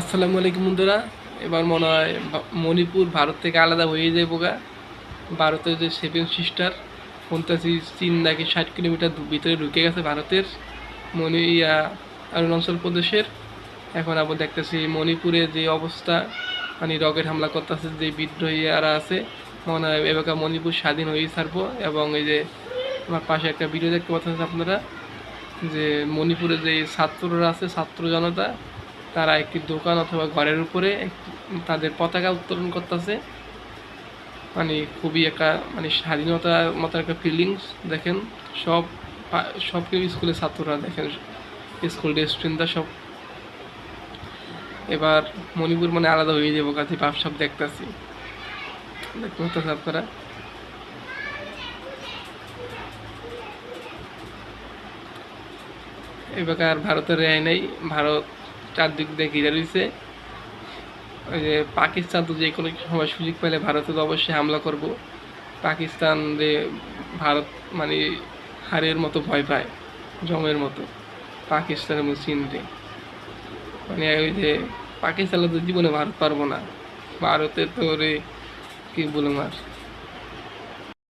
আসসালামু আলাইকুম বন্ধুরা। এবার মনে হয় মণিপুর ভারত থেকে আলাদা হয়ে যায় বোগা। ভারতের যে সেভেন সিস্টার, পঞ্চাশি চীন নাকি ষাট কিলোমিটার ভিতরে ঢুকে গেছে ভারতের মণি অরুণাচল প্রদেশের। এখন আবার দেখতেছি মণিপুরে যে অবস্থা মানে রকেট হামলা করতেছে যে বিদ্রোহীরা আছে। মনে হয় এবার মণিপুর স্বাধীন হয়েই ছাড়বো এবং এই যে আমার পাশে একটা ভিডিও দেখতে পাচ্ছেন আপনারা, যে মণিপুরে যে ছাত্ররা আছে, ছাত্র জনতা তারা একটি দোকান অথবা ঘরের উপরে তাদের পতাকা উত্তোলন করতেছে। মানে খুবই একটা মানে স্বাধীনতার মতো একটা ফিলিংস দেখেন। সব সব কেউ স্কুলের ছাত্ররা দেখেন। স্কুল স্টুডেন্টরা সব। এবার মণিপুর মানে আলাদা হয়ে যাব কাছে ভাব সব দেখতেছি। দেখতে আপনারা? এবার আর ভারতের রেয় নেই। ভারত চারদিক দিয়ে ঘিরে রয়েছে। ওই যে পাকিস্তান তো যে কোনো সময় সুযোগ পেলে ভারতে তো অবশ্যই হামলা করব। পাকিস্তান যে ভারত মানে হারের মতো ভয় পায়, জমের মতো। পাকিস্তান এবং চীনরে মানে ওই যে পাকিস্তানে তো জীবনে ভারত পারব না। ভারতে তো রে কী বলুম আর?